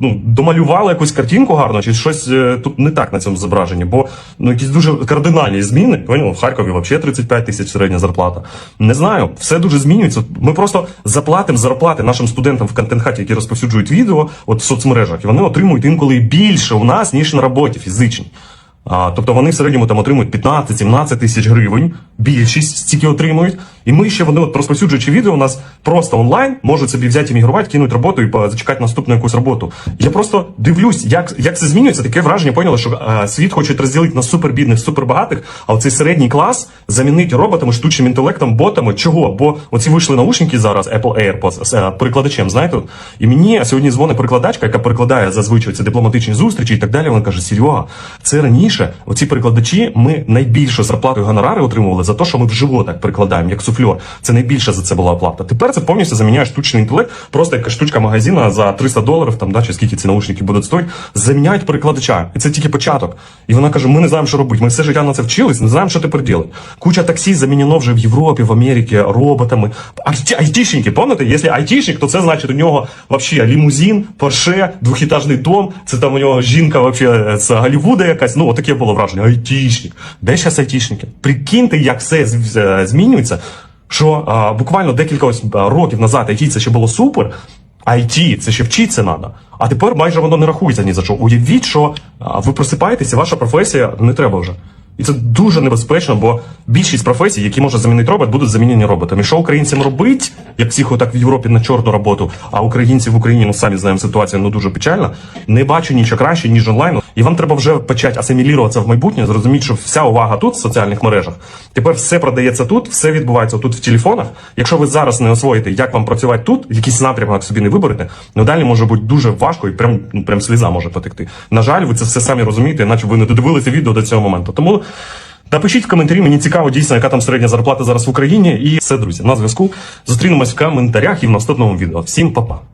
ну, домалювали якусь картинку гарно, чи щось е, тут не так на цьому зображенні, бо ну якісь дуже кардинальні зміни. Поняли? В Харкові взагалі 35 тисяч середня зарплата. Не знаю, все дуже змінюється. Ми просто заплатимо зарплати нашим студентам в контент-хаті, які розповсюджують відео от в соцмережах, і вони отримують інколи більше у нас, ніж на роботі фізичній. А, тобто вони в середньому там отримують 15-17 тисяч гривень, більшість стільки отримують. І ми ще вони, от розповсюджуючи відео, у нас просто онлайн можуть собі взяти іммігрувати, кинуть роботу і зачекати наступну якусь роботу. Я просто дивлюсь, як, як це змінюється. Таке враження поняли, що а, світ хоче розділити на супербідних, супербагатих, а оцей середній клас замінить роботами, штучним інтелектом, ботами. Чого? Бо оці вийшли наушники зараз, Apple AirPods, з е, перекладачем, знаєте. І мені сьогодні дзвонить перекладачка, яка перекладає зазвичай ці дипломатичні зустрічі і так далі. Вона каже: Серега, це раніше оці перекладачі ми найбільшу зарплату і гонорари отримували за те, що ми вживо так перекладаємо, як суфльор. Це найбільше за це була оплата. Тепер це повністю заміняє штучний інтелект, просто як штучка магазина за 300 доларів, там да, чи скільки ці наушники будуть стоїти, заміняють перекладача. І це тільки початок. І вона каже: ми не знаємо, що робити. Ми все життя на це вчились, не знаємо, що тепер робити. Куча таксі замінено вже в Європі, в Америці роботами. Айті- Айтішники, пам'ятаєте? Якщо айтішник, то це значить у нього вообще лімузин, порше, двохітажний дом. Це там у нього жінка вообще з Голлівуда якась. Ну, отаке було враження. Айтішник. Де зараз айтішники? Прикиньте, як все е, змінюється. Що а, буквально декілька ось років назад IT це ще було супер. IT, це ще вчитися треба. А тепер майже воно не рахується ні за що. Уявіть, що ви просипаєтеся, ваша професія не треба вже. І це дуже небезпечно, бо більшість професій, які може замінити робот, будуть замінені роботами. Що українцям робить, як всіх отак в Європі на чорну роботу, а українці в Україні, ну самі знаємо, ситуація ну дуже печальна. Не бачу нічого краще, ніж онлайн. І вам треба вже почати асиміліруватися в майбутнє, зрозуміти, що вся увага тут в соціальних мережах. Тепер все продається тут, все відбувається тут в телефонах. Якщо ви зараз не освоїте, як вам працювати тут, якийсь напрямок собі не виберете, ну далі може бути дуже важко і прям, ну, прям сліза може потекти. На жаль, ви це все самі розумієте, іначе ви не додивилися відео до цього моменту. Тому напишіть в коментарі, мені цікаво дійсно, яка там середня зарплата зараз в Україні. І все, друзі, на зв'язку. Зустрінемось в коментарях і в наступному відео. Всім па-па.